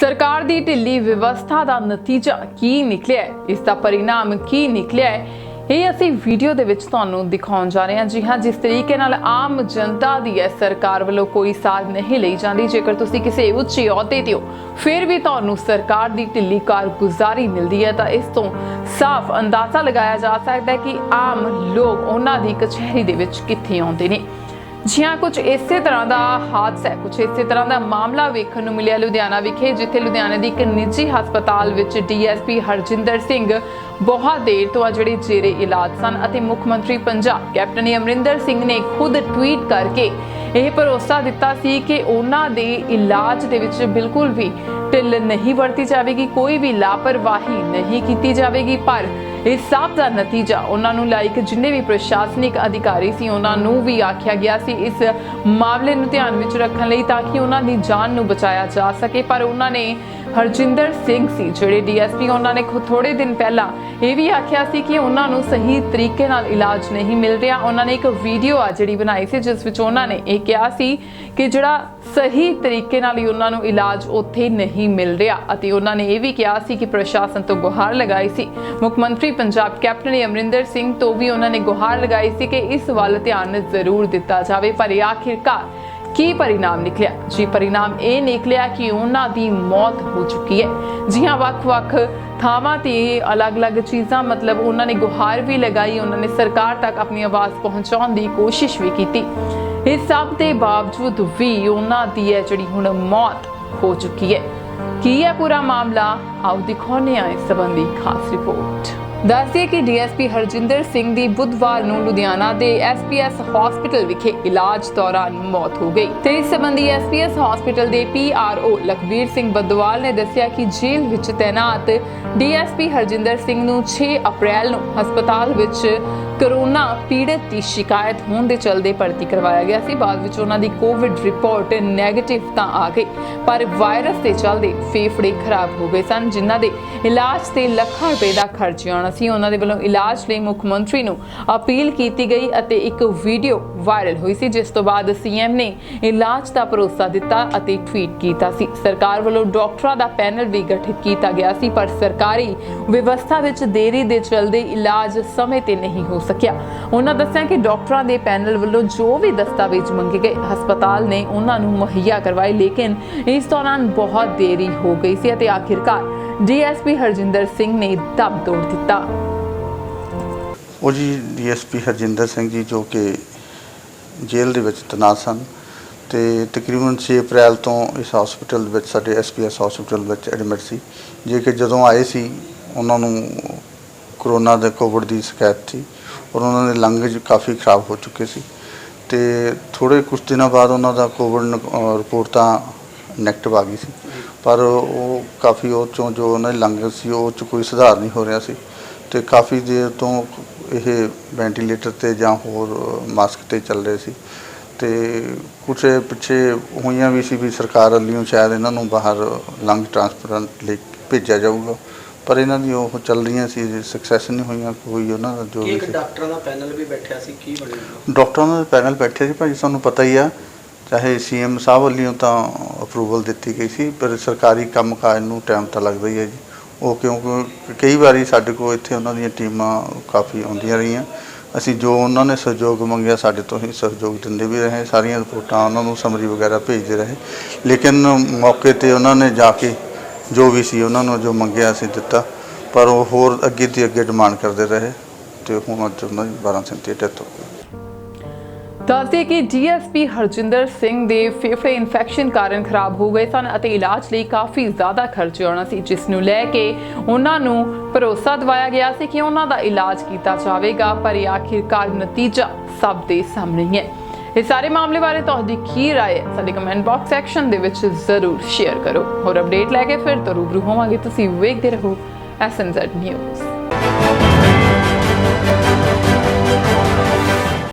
ਸਰਕਾਰ ਦੀ ਢਿੱਲੀ ਵਿਵਸਥਾ ਦਾ ਨਤੀਜਾ ਕੀ ਨਿਕਲਿਆ ਹੈ? ਇਸ ਦਾ ਪਰਿਣਾਮ ਕੀ ਨਿਕਲਿਆ ਹੈ? ਇਹ ਅਸੀਂ ਵੀਡੀਓ ਦੇ ਵਿੱਚ ਤੁਹਾਨੂੰ ਦਿਖਾਉਣ ਜਾ ਰਹੇ ਹਾਂ। ਜੀ ਹਾਂ, ਜਿਸ ਤਰੀਕੇ ਨਾਲ ਆਮ ਜਨਤਾ ਦੀ ਹੈ ਸਰਕਾਰ ਵੱਲੋਂ ਕੋਈ ਸਾਥ ਨਹੀਂ ਲਈ ਜਾਂਦੀ, ਜੇਕਰ ਤੁਸੀਂ ਕਿਸੇ ਉੱਚ ਅਹੁਦੇ ਤੇ ਹੋ, ਫਿਰ ਵੀ ਤੁਹਾਨੂੰ ਸਰਕਾਰ ਦੀ ਢਿੱਲੀ ਕਾਰਗੁਜ਼ਾਰੀ ਮਿਲਦੀ ਹੈ, ਤਾਂ ਇਸ ਤੋਂ ਸਾਫ਼ ਅੰਦਾਜ਼ਾ ਲਗਾਇਆ ਜਾ ਸਕਦਾ ਹੈ ਕਿ ਆਮ ਲੋਕ ਉਹਨਾਂ ਦੀ ਕਚਹਿਰੀ ਦੇ ਵਿੱਚ ਕਿੱਥੇ ਆਉਂਦੇ ਨੇ। ਜੀ ਕੁਝ ਇਸੇ ਤਰ੍ਹਾਂ ਦਾ ਹਾਦਸਾ ਹੈ ਕੁਝ ਇਸੇ ਤਰ੍ਹਾਂ ਦਾ ਮਾਮਲਾ ਵੇਖਣ ਨੂੰ ਮਿਲਿਆ ਲੁਧਿਆਣਾ ਵਿਖੇ, ਜਿੱਥੇ ਲੁਧਿਆਣਾ ਦੀ ਇੱਕ ਨਿੱਜੀ ਹਸਪਤਾਲ ਵਿੱਚ ਡੀਐਸਪੀ ਹਰਜਿੰਦਰ ਸਿੰਘ ਬਹੁਤ ਦੇਰ ਤੋਂ ਆ ਜਿਹੜੇ ਜੇਰੇ ਇਲਾਜ ਸਨ ਅਤੇ ਮੁੱਖ ਮੰਤਰੀ ਪੰਜਾਬ ਕੈਪਟਨ ਅਮਰਿੰਦਰ ਸਿੰਘ ਨੇ ਖੁਦ ਟਵੀਟ ਕਰਕੇ ਇਹ ਭਰੋਸਾ ਦਿੱਤਾ ਸੀ ਕਿ ਉਹਨਾਂ ਦੇ ਇਲਾਜ ਦੇ ਵਿੱਚ ਬਿਲਕੁਲ ਵੀ ਢਿੱਲ ਨਹੀਂ ਵਰਤੀ ਜਾਵੇਗੀ, ਕੋਈ ਵੀ ਲਾਪਰਵਾਹੀ ਨਹੀਂ ਕੀਤੀ ਜਾਵੇਗੀ, ਪਰ ਇਸ ਸਭ ਦਾ ਨਤੀਜਾ ਉਹਨਾਂ ਨੂੰ ਲਾਇਕ ਜਿੰਨੇ ਵੀ ਪ੍ਰਸ਼ਾਸਨਿਕ ਅਧਿਕਾਰੀ ਸੀ, ਉਹਨਾਂ ਨੂੰ ਵੀ ਆਖਿਆ ਗਿਆ ਸੀ ਇਸ ਮਾਮਲੇ ਨੂੰ ਧਿਆਨ ਵਿੱਚ ਰੱਖਣ ਲਈ ਤਾਂ ਕਿ ਉਹਨਾਂ ਦੀ ਜਾਨ ਨੂੰ ਬਚਾਇਆ ਜਾ ਸਕੇ। ਪਰ ਉਹਨਾਂ ਨੇ ਹਰਜਿੰਦਰ ਸਿੰਘ ਸੀ, ਜਿਹੜੇ ਡੀਐਸਪੀ ਉਹਨਾਂ ਨੇ ਥੋੜੇ ਦਿਨ ਪਹਿਲਾਂ ਇਹ ਵੀ ਆਖਿਆ ਸੀ ਕਿ ਉਹਨਾਂ ਨੂੰ ਸਹੀ ਤਰੀਕੇ ਨਾਲ ਇਲਾਜ ਨਹੀਂ ਮਿਲ ਰਿਹਾ। ਉਹਨਾਂ ਨੇ ਇੱਕ ਵੀਡੀਓ ਆ ਜਿਹੜੀ ਬਣਾਈ ਸੀ, ਜਿਸ ਵਿੱਚ ਉਹਨਾਂ ਨੇ ਇਹ ਕਿਹਾ ਸੀ ਕਿ ਜਿਹੜਾ ਸਹੀ ਤਰੀਕੇ ਨਾਲ ਹੀ ਉਹਨਾਂ ਨੂੰ ਇਲਾਜ ਉੱਥੇ ਨਹੀਂ ਮਿਲ ਰਿਹਾ। ਅਤੇ ਉਹਨਾਂ ਨੇ ਇਹ ਵੀ ਕਿਹਾ ਸੀ ਕਿ ਪ੍ਰਸ਼ਾਸਨ ਤੋਂ ਗੁਹਾਰ ਲਗਾਈ ਸੀ। ਮੁੱਖ ਮੰਤਰੀ ਪੰਜਾਬ ਕੈਪਟਨ ਅਮਰਿੰਦਰ ਸਿੰਘ ਤੋਂ ਵੀ ਉਹਨਾਂ ਨੇ ਗੁਹਾਰ ਲਗਾਈ ਸੀ ਕਿ ਇਸ ਵੱਲ ਧਿਆਨ ਜ਼ਰੂਰ ਦਿੱਤਾ ਜਾਵੇ, ਪਰ ਆਖਿਰਕਾਰ ਕੀ ਪਰਿਣਾਮ ਨਿਕਲਿਆ? ਜੀ, ਪਰਿਣਾਮ ਇਹ ਨਿਕਲਿਆ ਕਿ ਉਹਨਾਂ ਦੀ ਮੌਤ ਹੋ ਚੁੱਕੀ ਹੈ। ਜੀ ਹਾਂ ਵੱਖ-ਵੱਖ ਥਾਵਾਂ ਤੇ ਅਲੱਗ-ਅਲੱਗ ਚੀਜ਼ਾਂ, ਮਤਲਬ ਉਹਨਾਂ ਨੇ ਗੁਹਾਰ ਵੀ ਲਗਾਈ, ਉਹਨਾਂ ਨੇ ਸਰਕਾਰ ਤੱਕ ਆਪਣੀ ਆਵਾਜ਼ ਪਹੁੰਚਾਉਣ ਦੀ ਕੋਸ਼ਿਸ਼ ਵੀ ਕੀਤੀ। ਇਸ ਸਭ ਦੇ ਬਾਵਜੂਦ ਵੀ ਉਹਨਾਂ ਦੀ ਹੈ ਜਿਹੜੀ ਹੁਣ ਮੌਤ ਹੋ ਚੁੱਕੀ ਹੈ। ਕੀ ਹੈ ਪੂਰਾ ਮਾਮਲਾ? ਆਓ ਦਿਖਾਉਂਦੇ ਹਾਂ ਇਸ ਸੰਬੰਧੀ ਖਾਸ ਰਿਪੋਰਟ। ਦੱਸਦੇ ਕਿ ਡੀਐਸਪੀ ਹਰਜਿੰਦਰ ਸਿੰਘ ਦੀ ਬੁੱਧਵਾਰ ਨੂੰ ਲੁਧਿਆਣਾ ਦੇ ਐਸਪੀਐਸ ਹਸਪੀਟਲ ਵਿਖੇ ਇਲਾਜ ਦੌਰਾਨ ਮੌਤ ਹੋ ਗਈ। ਤੇ ਇਸ ਸੰਬੰਧੀ ਐਸਪੀਐਸ ਹਸਪੀਟਲ ਦੇ ਪੀਆਰਓ ਲਖਵੀਰ ਸਿੰਘ ਬੱਦਵਾਲ ਨੇ ਦੱਸਿਆ ਕਿ ਜੇਲ੍ਹ ਵਿੱਚ ਤੈਨਾਤ ਡੀਐਸਪੀ ਹਰਜਿੰਦਰ ਸਿੰਘ ਨੂੰ 6 ਅਪ੍ਰੈਲ ਨੂੰ ਹਸਪਤਾਲ ਵਿੱਚ ਕਰੋਨਾ ਪੀੜਤ ਦੀ ਸ਼ਿਕਾਇਤ ਹੋਣ ਦੇ ਚਲਦੇ ਭਰਤੀ ਕਰਵਾਇਆ ਗਿਆ ਸੀ। ਬਾਅਦ ਵਿੱਚ ਉਹਨਾਂ ਦੀ ਕੋਵਿਡ ਰਿਪੋਰਟ ਨੈਗੇਟਿਵ ਤਾਂ ਆ ਗਈ, ਪਰ ਵਾਇਰਸ ਦੇ ਚਲਦੇ ਫੇਫੜੇ ਖਰਾਬ ਹੋ ਗਏ ਸਨ, ਜਿਨ੍ਹਾਂ ਦੇ ਇਲਾਜ ਤੇ ਲੱਖਾਂ ਰੁਪਏ ਦਾ ਖਰਚ ਆਉਣਾ ਸੀ। ਉਹਨਾਂ ਦੇ ਵੱਲੋਂ ਇਲਾਜ ਲਈ ਮੁੱਖ ਮੰਤਰੀ ਨੂੰ ਅਪੀਲ ਕੀਤੀ ਗਈ ਅਤੇ ਇੱਕ ਵੀਡੀਓ ਵਾਇਰਲ ਹੋਈ ਸੀ, ਜਿਸ ਤੋਂ ਬਾਅਦ ਸੀਐਮ ਨੇ ਇਲਾਜ ਦਾ ਭਰੋਸਾ ਦਿੱਤਾ ਅਤੇ ਟਵੀਟ ਕੀਤਾ ਸੀ। ਸਰਕਾਰ ਵੱਲੋਂ ਡਾਕਟਰਾਂ ਦਾ ਪੈਨਲ ਵੀ ਗਠਿਤ ਕੀਤਾ ਗਿਆ ਸੀ, ਪਰ ਸਰਕਾਰੀ ਵਿਵਸਥਾ ਵਿੱਚ ਦੇਰੀ ਦੇ ਚਲਦੇ ਇਲਾਜ ਸਮੇਂ ਤੇ ਨਹੀਂ ਹੋ ਸਕਿਆ। ਉਹਨਾਂ ਦੱਸਿਆ ਕਿ ਡਾਕਟਰਾਂ ਦੇ ਪੈਨਲ ਵੱਲੋਂ ਜੋ ਵੀ ਦਸਤਾਵੇਜ਼ ਮੰਗੇ ਗਏ, ਹਸਪਤਾਲ ਨੇ ਉਹਨਾਂ ਨੂੰ ਮੁਹੱਈਆ ਕਰਵਾਏ, ਲੇਕਿਨ ਇਸ ਦੌਰਾਨ ਬਹੁਤ ਦੇਰੀ ਹੋ ਗਈ ਸੀ ਅਤੇ ਆਖਿਰਕਾਰ ਡੀਐਸਪੀ ਹਰਜਿੰਦਰ ਸਿੰਘ ਨੇ ਦਮ ਤੋੜ ਦਿੱਤਾ। ਉਹ ਜੀ ਡੀਐਸਪੀ ਹਰਜਿੰਦਰ ਸਿੰਘ ਜੀ ਜੋ ਕਿ ਜੇਲ੍ਹ ਦੇ ਵਿੱਚ ਤੈਨਾਤ ਸਨ ਤੇ ਤਕਰੀਬਨ 6 ਅਪ੍ਰੈਲ ਤੋਂ ਇਸ ਹਸਪੀਟਲ ਵਿੱਚ, ਸਾਡੇ ਐਸਪੀਐਸ ਹਸਪੀਟਲ ਵਿੱਚ ਐਡਮਿਟ ਸੀ। ਜੇ ਕਿ ਜਦੋਂ ਆਏ ਸੀ, ਉਹਨਾਂ ਨੂੰ ਕਰੋਨਾ ਦੇ ਕੋਵਿਡ ਦੀ ਸ਼ਿਕਾਇਤ ਸੀ ਔਰ ਉਹਨਾਂ ਦੇ ਲੰਗਜ ਕਾਫੀ ਖਰਾਬ ਹੋ ਚੁੱਕੇ ਸੀ ਤੇ ਥੋੜੇ ਕੁਝ ਦਿਨਾਂ ਬਾਅਦ ਉਹਨਾਂ ਦਾ ਕੋਵਿਡ ਰਿਪੋਰਟ ਤਾਂ ਨੈਗੇਟਿਵ ਆ ਗਈ ਸੀ। ਪਰ ਉਹ ਕਾਫੀ ਉਹ ਚੋਂ ਜੋ ਉਹਨਾਂ ਦੇ ਲੰਗਜ ਸੀ ਉਹ ਚ ਕੋਈ ਸੁਧਾਰ ਨਹੀਂ ਹੋ ਰਿਹਾ ਸੀ ਤੇ ਕਾਫੀ ਦੇਰ ਤੋਂ ਇਹ ਵੈਂਟੀਲੇਟਰ ਤੇ ਜਾਂ ਹੋਰ ਮਾਸਕ ਤੇ ਚੱਲ ਰਹੇ ਸੀ ਤੇ ਕੁਛ ਪਿੱਛੇ ਹੋਈਆਂ ਵੀ ਸੀ ਵੀ ਸਰਕਾਰ ਵੱਲੋਂ ਸ਼ਾਇਦ ਇਹਨਾਂ ਨੂੰ ਬਾਹਰ ਲੰਗ ਟ੍ਰਾਂਸਪਲਾਂਟ ਲਈ ਭੇਜਿਆ ਜਾਊਗਾ। ਪਰ ਇਹਨਾਂ ਦੀ ਉਹ ਚੱਲ ਰਹੀਆਂ ਸੀ ਸਕਸੈਸ ਨਹੀਂ ਹੋਈਆਂ ਕੋਈ ਉਹਨਾਂ ਦਾ ਜੋ ਵੀ ਇੱਕ ਸੀ। ਡਾਕਟਰਾਂ ਦਾ ਪੈਨਲ ਵੀ ਬੈਠਿਆ ਸੀ ਕੀ ਬਣਿਆ ਡਾਕਟਰਾਂ ਦਾ ਪੈਨਲ ਬੈਠੇ ਸੀ ਭਾਜੀ ਤੁਹਾਨੂੰ ਪਤਾ ਹੀ ਆ ਚਾਹੇ ਸੀਐਮ ਸਾਹਿਬ ਵੱਲੋਂ ਤਾਂ ਅਪਰੂਵਲ ਦਿੱਤੀ ਗਈ ਸੀ ਪਰ ਸਰਕਾਰੀ ਕੰਮਕਾਜ ਨੂੰ ਟਾਈਮ ਤਾਂ ਲੱਗਦਾ ਹੀ ਹੈ ਜੀ। ਉਹ ਕਿਉਂਕਿ ਕਈ ਵਾਰੀ ਸਾਡੇ ਕੋਲ ਇੱਥੇ ਉਹਨਾਂ ਦੀਆਂ ਟੀਮਾਂ ਕਾਫੀ ਆਉਂਦੀਆਂ ਰਹੀਆਂ। ਅਸੀਂ ਜੋ ਉਹਨਾਂ ਨੇ ਸਹਿਯੋਗ ਮੰਗਿਆ ਸਾਡੇ ਤੋਂ ਹੀ ਸਹਿਯੋਗ ਦਿੰਦੇ ਵੀ ਰਹੇ ਸਾਰੀਆਂ ਰਿਪੋਰਟਾਂ ਉਹਨਾਂ ਨੂੰ ਸਮਰੀ ਵਗੈਰਾ ਭੇਜਦੇ ਰਹੇ। ਲੇਕਿਨ ਮੌਕੇ ਤੇ ਉਹਨਾਂ ਨੇ ਜਾ ਕੇ ਜੋ ਵੀ ਸੀ ਉਹਨਾਂ ਨੂੰ ਜੋ ਮੰਗਿਆ ਅਸੀਂ ਦਿੱਤਾ, ਪਰ ਉਹ ਹੋਰ ਅੱਗੇ ਦੀ ਅੱਗੇ ਡਿਮਾਂਡ ਕਰਦੇ ਰਹੇ ਤੇ ਹੁਣ ਅੱਜ ਉਹਨਾਂ ਦੀ 12 ਸੈਂਤੀ ਡੈਥ ਹੋ ਗਈ। ਦੱਸਦੇ ਕਿ ਡੀਐਸਪੀ ਹਰਜਿੰਦਰ ਸਿੰਘ ਦੇ ਫੇਫੜੇ ਇਨਫੈਕਸ਼ਨ ਕਾਰਨ ਖਰਾਬ ਹੋ ਗਏ ਸਨ ਅਤੇ ਇਲਾਜ ਲਈ ਕਾਫੀ ਜ਼ਿਆਦਾ ਖਰਚ ਆਉਣਾ ਸੀ, ਜਿਸ ਨੂੰ ਲੈ ਕੇ ਉਹਨਾਂ ਨੂੰ ਭਰੋਸਾ ਦਿਵਾਇਆ ਗਿਆ ਸੀ ਕਿ ਉਹਨਾਂ ਦਾ ਇਲਾਜ ਕੀਤਾ ਜਾਵੇਗਾ, ਪਰ ਆਖਿਰਕਾਰ ਨਤੀਜਾ ਸਭ ਦੇ ਸਾਹਮਣੇ ਹੈ। ਇਹ ਸਾਰੇ ਮਾਮਲੇ ਬਾਰੇ ਤੁਹਾਡੀ ਕੀ رائے ਹੈ? ਸਾਡੇ ਕਮੈਂਟ ਬਾਕਸ ਸੈਕਸ਼ਨ ਦੇ ਵਿੱਚ ਜ਼ਰੂਰ ਸ਼ੇਅਰ ਕਰੋ। ਹੋਰ ਅਪਡੇਟ ਲੈ ਕੇ ਫਿਰ ਤੋਂ ਰੂਬਰੂ ਹੋਵਾਂਗੇ। ਤੁਸੀਂ ਵੇਖਦੇ ਰਹੋ ਐਸਐਨਜ਼ ਨਿਊਜ਼